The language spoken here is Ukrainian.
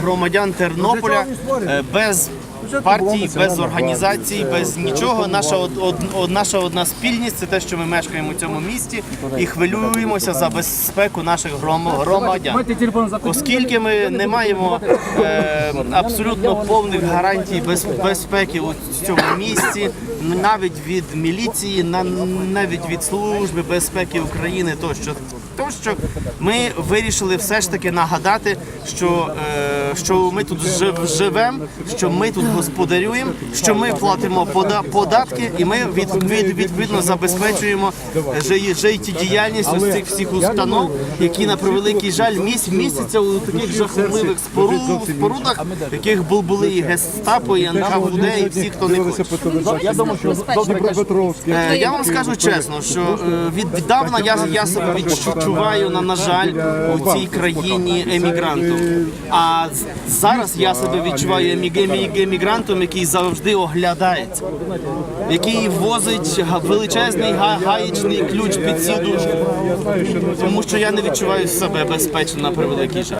громадян Тернополя е, без партій, без організацій, без нічого. Наша од, наша одна спільність це те, що ми мешкаємо у цьому місті і хвилюємося за безпеку наших гром- громадян. Оскільки ми не маємо е, абсолютно повних гарантій без, безпеки у цьому місті, навіть від міліції, на- навіть від служби безпеки України, тощо. Тощо ми вирішили все ж таки нагадати, що, е, що ми тут жив, живемо, що ми тут господарюємо, що ми платимо пода- податки, і ми від, від, відповідно забезпечуємо жи- життєдіяльність ось цих всіх установ, які на превеликий жаль міс, містяться у таких жахливих спору- спорудах, в яких бу- були і гестапо, і НКВД, і всі, хто не хоче. Я думаю, що Е, Я вам скажу чесно, що е, віддавна я, я себе відчуваю на, на жаль у цій країні емігрантом. А зараз я себе відчуваю емі- емі- емігрантом, який завжди оглядається, який возить величезний га- гаєчний ключ під сідушку, тому що я не відчуваю себе безпечно на превеликий жаль.